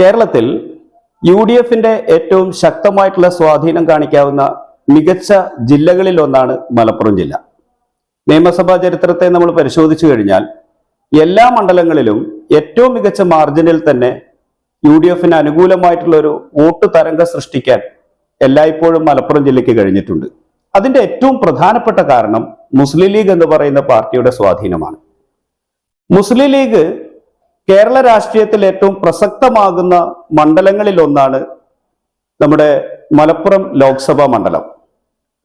കേരളത്തിൽ U D എഫിന്റെ ഏറ്റവും ശക്തമായിട്ടുള്ള സ്വാധീനം കാണിക്കാവുന്ന മികച്ച ജില്ലകളിൽ ഒന്നാണ് മലപ്പുറം ജില്ല. നിയമസഭാ ചരിത്രത്തെ നമ്മൾ പരിശോധിച്ചു കഴിഞ്ഞാൽ എല്ലാ മണ്ഡലങ്ങളിലും ഏറ്റവും മികച്ച മാർജിനിൽ തന്നെ യു ഡി എഫിന് അനുകൂലമായിട്ടുള്ള ഒരു വോട്ട് തരംഗം സൃഷ്ടിക്കാൻ എല്ലായ്പ്പോഴും മലപ്പുറം ജില്ലയ്ക്ക് കഴിഞ്ഞിട്ടുണ്ട്. അതിന്റെ ഏറ്റവും പ്രധാനപ്പെട്ട കാരണം മുസ്ലിം ലീഗ് എന്ന് പറയുന്ന പാർട്ടിയുടെ സ്വാധീനമാണ്. മുസ്ലിം ലീഗ് കേരള രാഷ്ട്രീയത്തിൽ ഏറ്റവും പ്രസക്തമാകുന്ന മണ്ഡലങ്ങളിൽ ഒന്നാണ് നമ്മുടെ മലപ്പുറം ലോക്സഭാ മണ്ഡലം.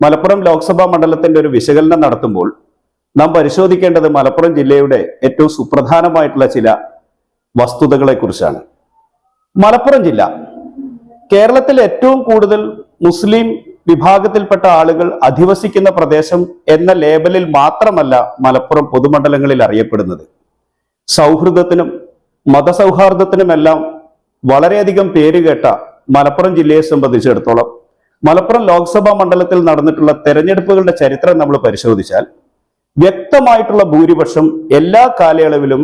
മലപ്പുറം ലോക്സഭാ മണ്ഡലത്തിന്റെ ഒരു വിശകലനം നടത്തുമ്പോൾ നാം പരിശോധിക്കേണ്ടത് മലപ്പുറം ജില്ലയുടെ ഏറ്റവും സുപ്രധാനമായിട്ടുള്ള ചില വസ്തുതകളെ കുറിച്ചാണ് മലപ്പുറം ജില്ല. കേരളത്തിൽ ഏറ്റവും കൂടുതൽ മുസ്ലിം വിഭാഗത്തിൽപ്പെട്ട ആളുകൾ അധിവസിക്കുന്ന പ്രദേശം എന്ന ലേബലിൽ മാത്രമല്ല മലപ്പുറം പൊതുമണ്ഡലങ്ങളിൽ അറിയപ്പെടുന്നത്. സൗഹൃദത്തിനും മതസൗഹാർദ്ദത്തിനുമെല്ലാം വളരെയധികം പേരുകേട്ട മലപ്പുറം ജില്ലയെ സംബന്ധിച്ചിടത്തോളം മലപ്പുറം ലോക്സഭാ മണ്ഡലത്തിൽ നടന്നിട്ടുള്ള തെരഞ്ഞെടുപ്പുകളുടെ ചരിത്രം നമ്മൾ പരിശോധിച്ചാൽ വ്യക്തമായിട്ടുള്ള ഭൂരിപക്ഷം എല്ലാ കാലയളവിലും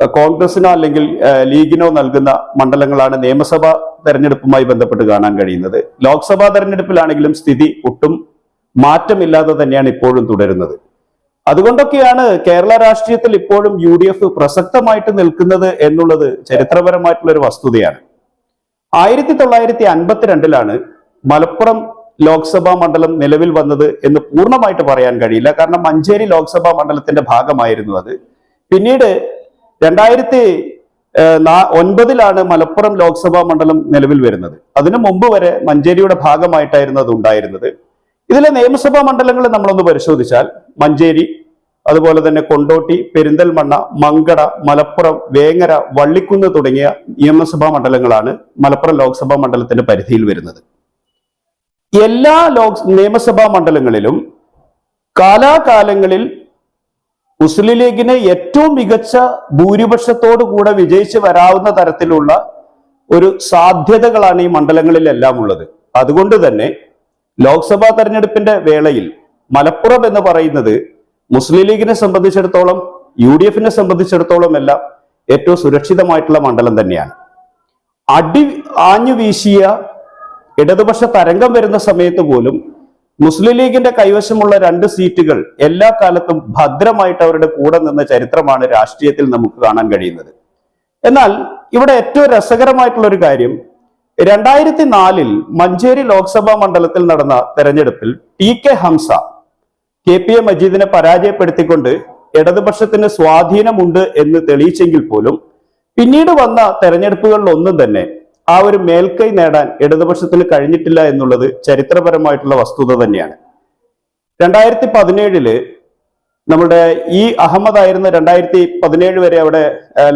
കോൺഗ്രസിനോ അല്ലെങ്കിൽ ലീഗിനോ നൽകുന്ന മണ്ഡലങ്ങളാണ് നിയമസഭാ തെരഞ്ഞെടുപ്പുമായി ബന്ധപ്പെട്ട് കാണാൻ കഴിയുന്നത്. ലോക്സഭാ തെരഞ്ഞെടുപ്പിലാണെങ്കിലും സ്ഥിതി ഒട്ടും മാറ്റമില്ലാതെ തന്നെയാണ് ഇപ്പോഴും തുടരുന്നത്. അതുകൊണ്ടൊക്കെയാണ് കേരള രാഷ്ട്രീയത്തിൽ ഇപ്പോഴും യു ഡി എഫ് പ്രസക്തമായിട്ട് നിൽക്കുന്നത് എന്നുള്ളത് ചരിത്രപരമായിട്ടുള്ള ഒരു വസ്തുതയാണ്. ആയിരത്തി തൊള്ളായിരത്തി അൻപത്തിരണ്ടിലാണ് മലപ്പുറം ലോക്സഭാ മണ്ഡലം നിലവിൽ വന്നത് എന്ന് പൂർണമായിട്ട് പറയാൻ കഴിയില്ല. കാരണം മഞ്ചേരി ലോക്സഭാ മണ്ഡലത്തിന്റെ ഭാഗമായിരുന്നു അത്. പിന്നീട് രണ്ടായിരത്തി ഒൻപതിലാണ് മലപ്പുറം ലോക്സഭാ മണ്ഡലം നിലവിൽ വരുന്നത്. അതിനു മുമ്പ് വരെ മഞ്ചേരിയുടെ ഭാഗമായിട്ടായിരുന്നു അത് ഉണ്ടായിരുന്നത്. ഇതിലെ നിയമസഭാ മണ്ഡലങ്ങൾ നമ്മളൊന്ന് പരിശോധിച്ചാൽ മഞ്ചേരി അതുപോലെ തന്നെ കൊണ്ടോട്ടി പെരിന്തൽമണ്ണ മങ്കട മലപ്പുറം വേങ്ങര വള്ളിക്കുന്ന് തുടങ്ങിയ നിയമസഭാ മണ്ഡലങ്ങളാണ് മലപ്പുറം ലോക്സഭാ മണ്ഡലത്തിന്റെ പരിധിയിൽ വരുന്നത്. എല്ലാ ലോക് നിയമസഭാ മണ്ഡലങ്ങളിലും കാലാകാലങ്ങളിൽ മുസ്ലിം ലീഗിനെ ഏറ്റവും മികച്ച ഭൂരിപക്ഷത്തോടു കൂടെ വിജയിച്ച് വരാവുന്ന തരത്തിലുള്ള ഒരു സാധ്യതകളാണ് ഈ മണ്ഡലങ്ങളിലെല്ലാം ഉള്ളത്. അതുകൊണ്ട് തന്നെ ലോക്സഭാ തെരഞ്ഞെടുപ്പിന്റെ വേളയിൽ മലപ്പുറം എന്ന് പറയുന്നത് മുസ്ലിം ലീഗിനെ സംബന്ധിച്ചിടത്തോളം യു ഡി എഫിനെ സംബന്ധിച്ചിടത്തോളം എല്ലാം ഏറ്റവും സുരക്ഷിതമായിട്ടുള്ള മണ്ഡലം തന്നെയാണ്. അടി ആഞ്ഞു വീശിയ ഇടതുപക്ഷ തരംഗം വരുന്ന സമയത്ത് പോലും മുസ്ലിം ലീഗിന്റെ കൈവശമുള്ള രണ്ട് സീറ്റുകൾ എല്ലാ കാലത്തും ഭദ്രമായിട്ട് അവരുടെ കൂടെ നിന്ന ചരിത്രമാണ് രാഷ്ട്രീയത്തിൽ നമുക്ക് കാണാൻ കഴിയുന്നത്. എന്നാൽ ഇവിടെ ഏറ്റവും രസകരമായിട്ടുള്ള ഒരു കാര്യം രണ്ടായിരത്തി നാലിൽ മഞ്ചേരി ലോക്സഭാ മണ്ഡലത്തിൽ നടന്ന തെരഞ്ഞെടുപ്പിൽ T K Hamsa K P A മജീദിനെ പരാജയപ്പെടുത്തിക്കൊണ്ട് ഇടതുപക്ഷത്തിന് സ്വാധീനമുണ്ട് എന്ന് തെളിയിച്ചെങ്കിൽ പോലും പിന്നീട് വന്ന തെരഞ്ഞെടുപ്പുകളിലൊന്നും തന്നെ ആ ഒരു മേൽക്കൈ നേടാൻ ഇടതുപക്ഷത്തിന് കഴിഞ്ഞിട്ടില്ല എന്നുള്ളത് ചരിത്രപരമായിട്ടുള്ള വസ്തുത തന്നെയാണ്. രണ്ടായിരത്തി പതിനേഴിൽ നമ്മുടെ ഈ അഹമ്മദ് ആയിരുന്നു രണ്ടായിരത്തി പതിനേഴ് വരെ അവിടെ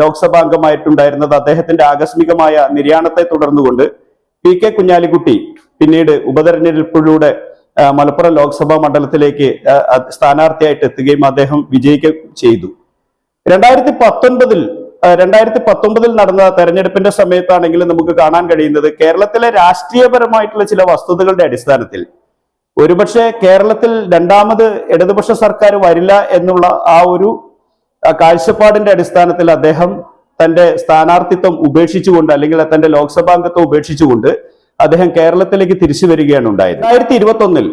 ലോക്സഭ അംഗമായിട്ടുണ്ടായിരുന്നത്. അദ്ദേഹത്തിന്റെ ആകസ്മികമായ നിര്യാണത്തെ തുടർന്നുകൊണ്ട് പി കെ കുഞ്ഞാലിക്കുട്ടി പിന്നീട് ഉപതെരഞ്ഞെടുപ്പിലൂടെ മലപ്പുറം ലോക്സഭാ മണ്ഡലത്തിലേക്ക് സ്ഥാനാർത്ഥിയായിട്ട് എത്തുകയും അദ്ദേഹം വിജയിക്കുകയും ചെയ്തു. രണ്ടായിരത്തി പത്തൊൻപതിൽ രണ്ടായിരത്തി പത്തൊമ്പതിൽ നടന്ന തെരഞ്ഞെടുപ്പിന്റെ സമയത്താണെങ്കിലും നമുക്ക് കാണാൻ കഴിയുന്നത് കേരളത്തിലെ രാഷ്ട്രീയപരമായിട്ടുള്ള ചില വസ്തുതകളുടെ അടിസ്ഥാനത്തിൽ ഒരുപക്ഷെ കേരളത്തിൽ രണ്ടാമത് ഇടതുപക്ഷ സർക്കാർ വരില്ല എന്നുള്ള ആ ഒരു കാഴ്ചപ്പാടിന്റെ അടിസ്ഥാനത്തിൽ അദ്ദേഹം തന്റെ സ്ഥാനാർത്ഥിത്വം ഉപേക്ഷിച്ചുകൊണ്ട് അല്ലെങ്കിൽ തന്റെ ലോക്സഭാംഗത്വം ഉപേക്ഷിച്ചുകൊണ്ട് അദ്ദേഹം കേരളത്തിലേക്ക് തിരിച്ചു വരികയാണ് ഉണ്ടായത്. രണ്ടായിരത്തി ഇരുപത്തി ഒന്നിൽ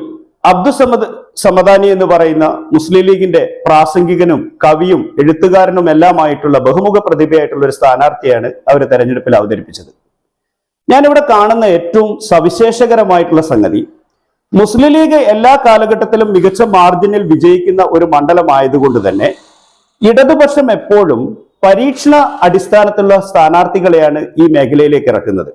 അബ്ദുസമദ് സമദാനി എന്ന് പറയുന്ന മുസ്ലിം ലീഗിന്റെ പ്രാസംഗികനും കവിയും എഴുത്തുകാരനും എല്ലാമായിട്ടുള്ള ബഹുമുഖ പ്രതിഭയായിട്ടുള്ള ഒരു സ്ഥാനാർത്ഥിയാണ് അവർ തെരഞ്ഞെടുപ്പിൽ അവതരിപ്പിച്ചത്. ഞാനിവിടെ കാണുന്ന ഏറ്റവും സവിശേഷകരമായിട്ടുള്ള സംഗതി മുസ്ലിം ലീഗ് എല്ലാ കാലഘട്ടത്തിലും മികച്ച മാർജിനിൽ വിജയിക്കുന്ന ഒരു മണ്ഡലമായതുകൊണ്ട് തന്നെ ഇടതുപക്ഷം എപ്പോഴും പരീക്ഷണ അടിസ്ഥാനത്തിലുള്ള സ്ഥാനാർത്ഥികളെയാണ് ഈ മേഖലയിലേക്ക് ഇറക്കുന്നത്.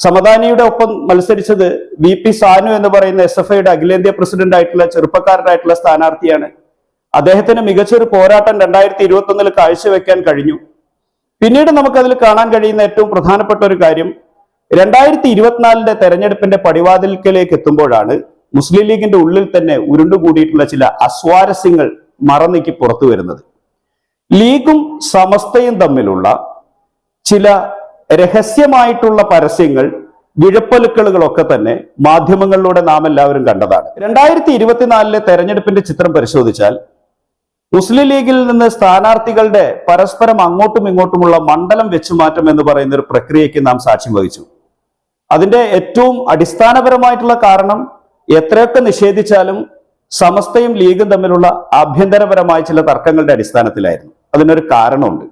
സമദാനിയുടെ ഒപ്പം മത്സരിച്ചത് വി പി സാനു എന്ന് പറയുന്ന എസ് എഫ് ഐയുടെ അഖിലേന്ത്യാ പ്രസിഡന്റ് ആയിട്ടുള്ള ചെറുപ്പക്കാരനായിട്ടുള്ള സ്ഥാനാർത്ഥിയാണ്. അദ്ദേഹത്തിന് മികച്ചൊരു പോരാട്ടം രണ്ടായിരത്തി ഇരുപത്തി ഒന്നിൽ കാഴ്ചവെക്കാൻ കഴിഞ്ഞു. പിന്നീട് നമുക്കതിൽ കാണാൻ കഴിയുന്ന ഏറ്റവും പ്രധാനപ്പെട്ട ഒരു കാര്യം രണ്ടായിരത്തി ഇരുപത്തിനാലിന്റെ തെരഞ്ഞെടുപ്പിന്റെ പടിവാതിൽക്കലേക്ക് എത്തുമ്പോഴാണ് മുസ്ലിം ലീഗിന്റെ ഉള്ളിൽ തന്നെ ഉരുണ്ടുകൂടിയിട്ടുള്ള ചില അസ്വാരസ്യങ്ങൾ മറന്നിക്ക് പുറത്തു വരുന്നത്. ലീഗും സമസ്തയും തമ്മിലുള്ള ചില രഹസ്യമായിട്ടുള്ള പരസ്യങ്ങൾ വിഴപ്പലുക്കളുകളൊക്കെ തന്നെ മാധ്യമങ്ങളിലൂടെ നാം എല്ലാവരും കണ്ടതാണ്. രണ്ടായിരത്തി ഇരുപത്തിനാലിലെ തെരഞ്ഞെടുപ്പിന്റെ ചിത്രം പരിശോധിച്ചാൽ മുസ്ലിം ലീഗിൽ നിന്ന് സ്ഥാനാർത്ഥികളുടെ പരസ്പരം അങ്ങോട്ടും ഇങ്ങോട്ടുമുള്ള മണ്ഡലം വെച്ചുമാറ്റം എന്ന് പറയുന്ന ഒരു പ്രക്രിയയ്ക്ക് നാം സാക്ഷ്യം വഹിച്ചു. അതിന്റെ ഏറ്റവും അടിസ്ഥാനപരമായിട്ടുള്ള കാരണം എത്രയൊക്കെ നിഷേധിച്ചാലും സമസ്തയും ലീഗും തമ്മിലുള്ള ആഭ്യന്തരപരമായ ചില തർക്കങ്ങളുടെ അടിസ്ഥാനത്തിലായിരുന്നു. അതിനൊരു കാരണമുണ്ട്.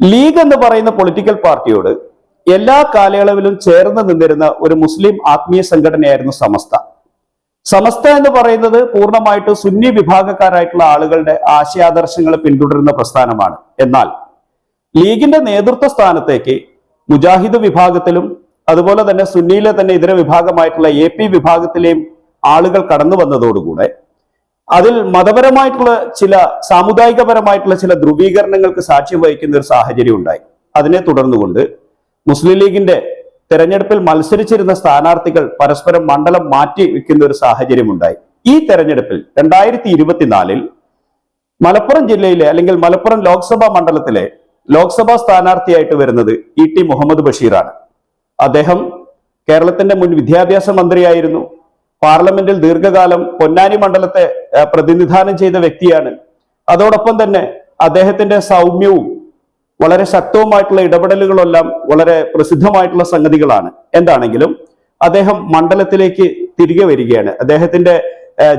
ലീഗ് എന്ന് പറയുന്ന പൊളിറ്റിക്കൽ പാർട്ടിയോട് എല്ലാ കാലയളവിലും ചേർന്ന് നിന്നിരുന്ന ഒരു മുസ്ലിം ആത്മീയ സംഘടനയായിരുന്നു സമസ്ത. സമസ്ത എന്ന് പറയുന്നത് പൂർണമായിട്ട് സുന്നി വിഭാഗക്കാരായിട്ടുള്ള ആളുകളുടെ ആശയാദർശങ്ങളെ പിന്തുടരുന്ന പ്രസ്ഥാനമാണ്. എന്നാൽ ലീഗിന്റെ നേതൃത്വ സ്ഥാനത്തേക്ക് മുജാഹിദ് വിഭാഗത്തിലും അതുപോലെ തന്നെ സുന്നിയിലെ തന്നെ ഇതര വിഭാഗമായിട്ടുള്ള എ പി വിഭാഗത്തിലെയും ആളുകൾ കടന്നു വന്നതോടുകൂടെ അതിൽ മതപരമായിട്ടുള്ള ചില സാമുദായികപരമായിട്ടുള്ള ചില ധ്രുവീകരണങ്ങൾക്ക് സാക്ഷ്യം വഹിക്കുന്ന ഒരു സാഹചര്യം ഉണ്ടായി. അതിനെ തുടർന്നുകൊണ്ട് മുസ്ലിം ലീഗിന്റെ തെരഞ്ഞെടുപ്പിൽ മത്സരിച്ചിരുന്ന സ്ഥാനാർത്ഥികൾ പരസ്പരം മണ്ഡലം മാറ്റി വെക്കുന്ന ഒരു സാഹചര്യം ഉണ്ടായി. ഈ തെരഞ്ഞെടുപ്പിൽ രണ്ടായിരത്തി ഇരുപത്തിനാലിൽ മലപ്പുറം ജില്ലയിലെ അല്ലെങ്കിൽ മലപ്പുറം ലോക്സഭാ മണ്ഡലത്തിലെ ലോക്സഭാ സ്ഥാനാർത്ഥിയായിട്ട് വരുന്നത് ഇ ടി മുഹമ്മദ് ബഷീറാണ്. അദ്ദേഹം കേരളത്തിന്റെ മുൻ വിദ്യാഭ്യാസ മന്ത്രിയായിരുന്നു. പാർലമെന്റിൽ ദീർഘകാലം പൊന്നാനി മണ്ഡലത്തെ പ്രതിനിധാനം ചെയ്ത വ്യക്തിയാണ്. അതോടൊപ്പം തന്നെ അദ്ദേഹത്തിന്റെ സൗമ്യവും വളരെ ശക്തവുമായിട്ടുള്ള ഇടപെടലുകളെല്ലാം വളരെ പ്രസിദ്ധമായിട്ടുള്ള സംഗതികളാണ്. എന്താണെങ്കിലും അദ്ദേഹം മണ്ഡലത്തിലേക്ക് തിരികെ വരികയാണ്. അദ്ദേഹത്തിന്റെ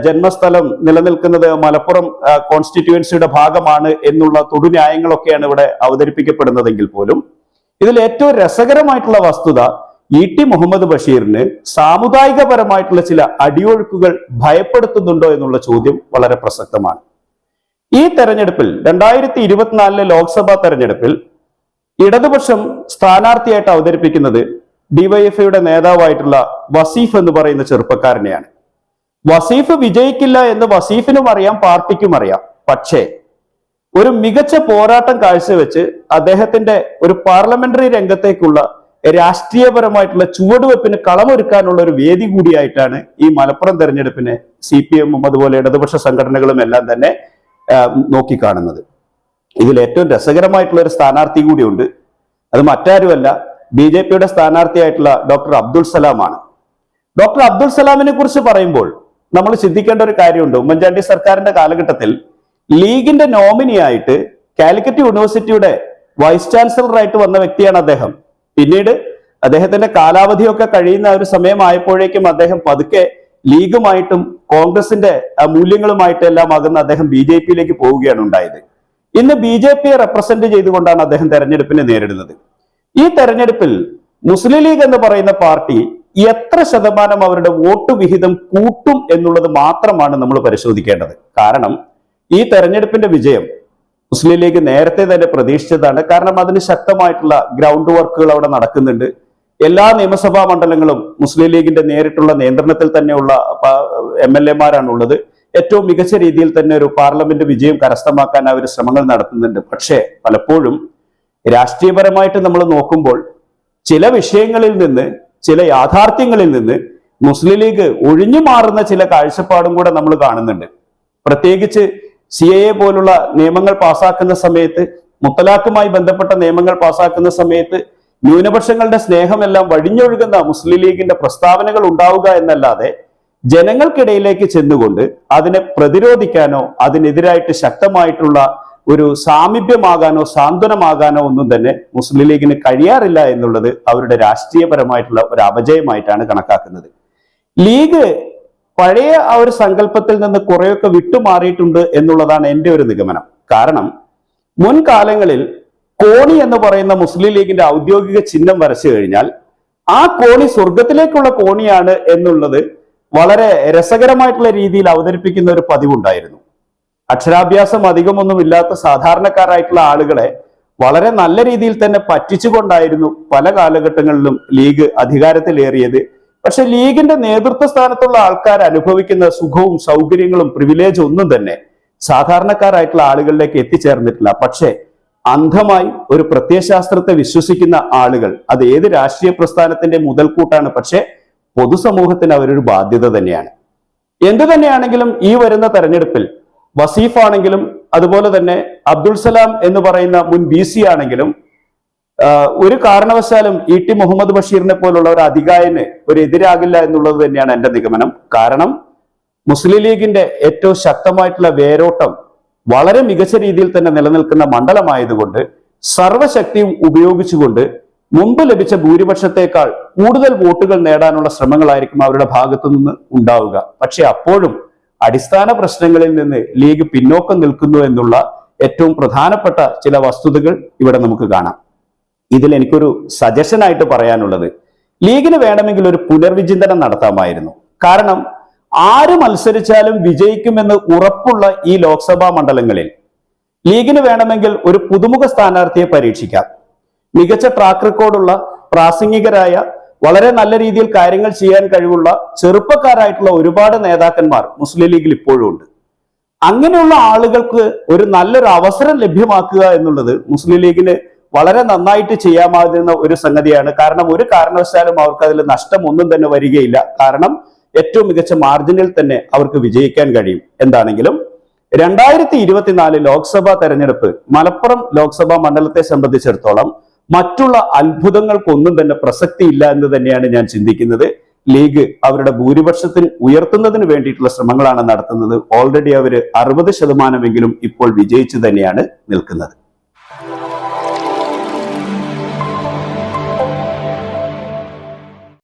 ജന്മസ്ഥലം നിലനിൽക്കുന്നത് മലപ്പുറം കോൺസ്റ്റിറ്റ്യുവൻസിയുടെ ഭാഗമാണ് എന്നുള്ള തൊടുന്യായങ്ങളൊക്കെയാണ് ഇവിടെ അവതരിപ്പിക്കപ്പെടുന്നതെങ്കിൽ പോലും ഇതിൽ ഏറ്റവും രസകരമായിട്ടുള്ള വസ്തുത ഇ ടി മുഹമ്മദ് ബഷീറിന് സാമുദായികപരമായിട്ടുള്ള ചില അടിയൊഴുക്കുകൾ ഭയപ്പെടുത്തുന്നുണ്ടോ എന്നുള്ള ചോദ്യം വളരെ പ്രസക്തമാണ്. ഈ തെരഞ്ഞെടുപ്പിൽ രണ്ടായിരത്തി ഇരുപത്തിനാലിലെ ലോക്സഭാ തെരഞ്ഞെടുപ്പിൽ ഇടതുപക്ഷം സ്ഥാനാർത്ഥിയായിട്ട് അവതരിപ്പിക്കുന്നത് ഡിവൈഎഫ്ഐയുടെ നേതാവായിട്ടുള്ള വസീഫ് എന്ന് പറയുന്ന ചെറുപ്പക്കാരനെയാണ്. വസീഫ് വിജയിക്കില്ല എന്ന് വസീഫിനും അറിയാം പാർട്ടിക്കും അറിയാം. പക്ഷേ ഒരു മികച്ച പോരാട്ടം കാഴ്ചവെച്ച് അദ്ദേഹത്തിന്റെ ഒരു പാർലമെന്ററി രംഗത്തേക്കുള്ള രാഷ്ട്രീയപരമായിട്ടുള്ള ചുവടുവെപ്പിന് കളമൊരുക്കാനുള്ള ഒരു വേദി കൂടിയായിട്ടാണ് ഈ മലപ്പുറം തെരഞ്ഞെടുപ്പിനെ സി പി എമ്മും അതുപോലെ ഇടതുപക്ഷ സംഘടനകളും എല്ലാം തന്നെ നോക്കിക്കാണുന്നത്. ഇതിൽ ഏറ്റവും രസകരമായിട്ടുള്ള ഒരു സ്ഥാനാർത്ഥി കൂടിയുണ്ട്. അത് മറ്റാരുമല്ല ബി ജെ പിയുടെ സ്ഥാനാർത്ഥിയായിട്ടുള്ള ഡോക്ടർ അബ്ദുൾ സലാമാണ്. ഡോക്ടർ അബ്ദുൾ സലാമിനെ കുറിച്ച് പറയുമ്പോൾ നമ്മൾ ചിന്തിക്കേണ്ട ഒരു കാര്യമുണ്ട്. ഉമ്മൻചാണ്ടി സർക്കാരിന്റെ കാലഘട്ടത്തിൽ ലീഗിന്റെ നോമിനിയായിട്ട് കാലിക്കറ്റ് യൂണിവേഴ്സിറ്റിയുടെ വൈസ് ചാൻസലറായിട്ട് വന്ന വ്യക്തിയാണ് അദ്ദേഹം. പിന്നീട് അദ്ദേഹത്തിന്റെ കാലാവധിയൊക്കെ കഴിയുന്ന ഒരു സമയമായപ്പോഴേക്കും അദ്ദേഹം പതുക്കെ ലീഗുമായിട്ടും കോൺഗ്രസിന്റെ മൂല്യങ്ങളുമായിട്ട് എല്ലാം അകന്ന് അദ്ദേഹം ബി ജെ പിയിലേക്ക് പോവുകയാണ് ഉണ്ടായത്. ഇന്ന് ബി ജെ പിയെ റെപ്രസെന്റ് ചെയ്തുകൊണ്ടാണ് അദ്ദേഹം തെരഞ്ഞെടുപ്പിനെ നേരിടുന്നത്. ഈ തെരഞ്ഞെടുപ്പിൽ മുസ്ലിം ലീഗ് എന്ന് പറയുന്ന പാർട്ടി എത്ര ശതമാനം അവരുടെ വോട്ട് വിഹിതം കൂട്ടും എന്നുള്ളത് മാത്രമാണ് നമ്മൾ പരിശോധിക്കേണ്ടത്. കാരണം ഈ തെരഞ്ഞെടുപ്പിന്റെ വിജയം മുസ്ലിം ലീഗ് നേരത്തെ തന്നെ പ്രതീക്ഷിച്ചതാണ്. കാരണം അതിന് ശക്തമായിട്ടുള്ള ഗ്രൗണ്ട് വർക്കുകൾ അവിടെ നടക്കുന്നുണ്ട്. എല്ലാ നിയമസഭാ മണ്ഡലങ്ങളും മുസ്ലിം ലീഗിന്റെ നേരിട്ടുള്ള നിയന്ത്രണത്തിൽ തന്നെയുള്ള എം എൽ എമാരാണ് ഉള്ളത് ഏറ്റവും മികച്ച രീതിയിൽ തന്നെ ഒരു പാർലമെന്റ് വിജയം കരസ്ഥമാക്കാൻ അവർ ശ്രമങ്ങൾ നടത്തുന്നുണ്ട്. പക്ഷേ പലപ്പോഴും രാഷ്ട്രീയപരമായിട്ട് നമ്മൾ നോക്കുമ്പോൾ ചില വിഷയങ്ങളിൽ നിന്ന് ചില യാഥാർത്ഥ്യങ്ങളിൽ നിന്ന് മുസ്ലിം ലീഗ് ഒഴിഞ്ഞു മാറുന്ന ചില കാഴ്ചപ്പാടും കൂടെ നമ്മൾ കാണുന്നുണ്ട്. പ്രത്യേകിച്ച് സി എ എ പോലുള്ള നിയമങ്ങൾ പാസാക്കുന്ന സമയത്ത് മുത്തലാഖുമായി ബന്ധപ്പെട്ട നിയമങ്ങൾ പാസാക്കുന്ന സമയത്ത് ന്യൂനപക്ഷങ്ങളുടെ സ്നേഹമെല്ലാം വഴിഞ്ഞൊഴുകുന്ന മുസ്ലിം ലീഗിന്റെ പ്രസ്താവനകൾ ഉണ്ടാവുക എന്നല്ലാതെ ജനങ്ങൾക്കിടയിലേക്ക് ചെന്നുകൊണ്ട് അതിനെ പ്രതിരോധിക്കാനോ അതിനെതിരായിട്ട് ശക്തമായിട്ടുള്ള ഒരു സാമീപ്യമാകാനോ സാന്ത്വനമാകാനോ ഒന്നും തന്നെ മുസ്ലിം ലീഗിന് കഴിയാറില്ല എന്നുള്ളത് അവരുടെ രാഷ്ട്രീയപരമായിട്ടുള്ള ഒരു അപജയമായിട്ടാണ് കണക്കാക്കുന്നത്. ലീഗ് പഴയ ആ ഒരു സങ്കല്പത്തിൽ നിന്ന് കുറെയൊക്കെ വിട്ടുമാറിയിട്ടുണ്ട് എന്നുള്ളതാണ് എന്റെ ഒരു നിഗമനം. കാരണം മുൻകാലങ്ങളിൽ കോണി എന്ന് പറയുന്ന മുസ്ലിം ലീഗിന്റെ ഔദ്യോഗിക ചിഹ്നം വരച്ചു കഴിഞ്ഞാൽ ആ കോണി സ്വർഗത്തിലേക്കുള്ള കോണിയാണ് എന്നുള്ളത് വളരെ രസകരമായിട്ടുള്ള രീതിയിൽ അവതരിപ്പിക്കുന്ന ഒരു പതിവുണ്ടായിരുന്നു. അക്ഷരാഭ്യാസം അധികമൊന്നുമില്ലാത്ത സാധാരണക്കാരായിട്ടുള്ള ആളുകളെ വളരെ നല്ല രീതിയിൽ തന്നെ പറ്റിച്ചുകൊണ്ടായിരുന്നു പല കാലഘട്ടങ്ങളിലും ലീഗ് അധികാരത്തിലേറിയത്. പക്ഷെ ലീഗിന്റെ നേതൃത്വ സ്ഥാനത്തുള്ള ആൾക്കാർ അനുഭവിക്കുന്ന സുഖവും സൗകര്യങ്ങളും പ്രിവിലേജും ഒന്നും തന്നെ സാധാരണക്കാരായിട്ടുള്ള ആളുകളിലേക്ക് എത്തിച്ചേർന്നിട്ടില്ല. പക്ഷേ അന്ധമായി ഒരു പ്രത്യയശാസ്ത്രത്തെ വിശ്വസിക്കുന്ന ആളുകൾ അത് ഏത് രാഷ്ട്രീയ പ്രസ്ഥാനത്തിന്റെ മുതൽക്കൂട്ടാണ്? പക്ഷേ പൊതുസമൂഹത്തിന് അവരൊരു ബാധ്യത തന്നെയാണ്. എന്തു തന്നെയാണെങ്കിലും ഈ വരുന്ന തെരഞ്ഞെടുപ്പിൽ വസീഫ് ആണെങ്കിലും അതുപോലെ തന്നെ അബ്ദുൾ സലാം എന്ന് പറയുന്ന മുൻ ബി ആണെങ്കിലും ഒരു കാരണവശാലും ഇ ടി മുഹമ്മദ് ബഷീറിനെ പോലുള്ള ഒരു അധികായന് ഒരു എതിരാകില്ല എന്നുള്ളത് തന്നെയാണ് എന്റെ നിഗമനം. കാരണം മുസ്ലിം ലീഗിന്റെ ഏറ്റവും ശക്തമായിട്ടുള്ള വേരോട്ടം വളരെ മികച്ച രീതിയിൽ തന്നെ നിലനിൽക്കുന്ന മണ്ഡലമായതുകൊണ്ട് സർവശക്തിയും ഉപയോഗിച്ചുകൊണ്ട് മുമ്പ് ലഭിച്ച ഭൂരിപക്ഷത്തെക്കാൾ കൂടുതൽ വോട്ടുകൾ നേടാനുള്ള ശ്രമങ്ങളായിരിക്കും അവരുടെ ഭാഗത്തു നിന്ന് ഉണ്ടാവുക. പക്ഷെ അപ്പോഴും അടിസ്ഥാന പ്രശ്നങ്ങളിൽ നിന്ന് ലീഗ് പിന്നോക്കം നിൽക്കുന്നു എന്നുള്ള ഏറ്റവും പ്രധാനപ്പെട്ട ചില വസ്തുതകൾ ഇവിടെ നമുക്ക് കാണാം. ഇതിൽ എനിക്കൊരു സജഷൻ ആയിട്ട് പറയാനുള്ളത്. ലീഗിന് വേണമെങ്കിൽ ഒരു പുനർവിചിന്തനം നടത്താമായിരുന്നു. കാരണം ആര് മത്സരിച്ചാലും വിജയിക്കുമെന്ന് ഉറപ്പുള്ള ഈ ലോക്സഭാ മണ്ഡലങ്ങളിൽ ലീഗിന് വേണമെങ്കിൽ ഒരു പുതുമുഖ സ്ഥാനാർത്ഥിയെ പരീക്ഷിക്കാം. മികച്ച ട്രാക്ക് റെക്കോർഡുള്ള പ്രാസംഗികരായ വളരെ നല്ല രീതിയിൽ കാര്യങ്ങൾ ചെയ്യാൻ കഴിവുള്ള ചെറുപ്പക്കാരായിട്ടുള്ള ഒരുപാട് നേതാക്കന്മാർ മുസ്ലിം ലീഗിൽ ഇപ്പോഴും ഉണ്ട്. അങ്ങനെയുള്ള ആളുകൾക്ക് ഒരു നല്ലൊരു അവസരം ലഭ്യമാക്കുക എന്നുള്ളത് മുസ്ലിം ലീഗിന് വളരെ നന്നായിട്ട് ചെയ്യാമാകുന്ന ഒരു സംഗതിയാണ്. കാരണം ഒരു കാരണവശാലും അവർക്ക് അതിൽ നഷ്ടം ഒന്നും തന്നെ വരികയില്ല. കാരണം ഏറ്റവും മികച്ച മാർജിനിൽ തന്നെ അവർക്ക് വിജയിക്കാൻ കഴിയും. എന്താണെങ്കിലും രണ്ടായിരത്തി ഇരുപത്തിനാല് ലോക്സഭാ തെരഞ്ഞെടുപ്പ് മലപ്പുറം ലോക്സഭാ മണ്ഡലത്തെ സംബന്ധിച്ചിടത്തോളം മറ്റുള്ള അത്ഭുതങ്ങൾക്കൊന്നും തന്നെ പ്രസക്തിയില്ല എന്ന് തന്നെയാണ് ഞാൻ ചിന്തിക്കുന്നത്. ലീഗ് അവരുടെ ഭൂരിപക്ഷത്തിൽ ഉയർത്തുന്നതിന് വേണ്ടിയിട്ടുള്ള ശ്രമങ്ങളാണ് നടത്തുന്നത്. ഓൾറെഡി അവർ അറുപത് ശതമാനമെങ്കിലും ഇപ്പോൾ വിജയിച്ചു തന്നെയാണ് നിൽക്കുന്നത്.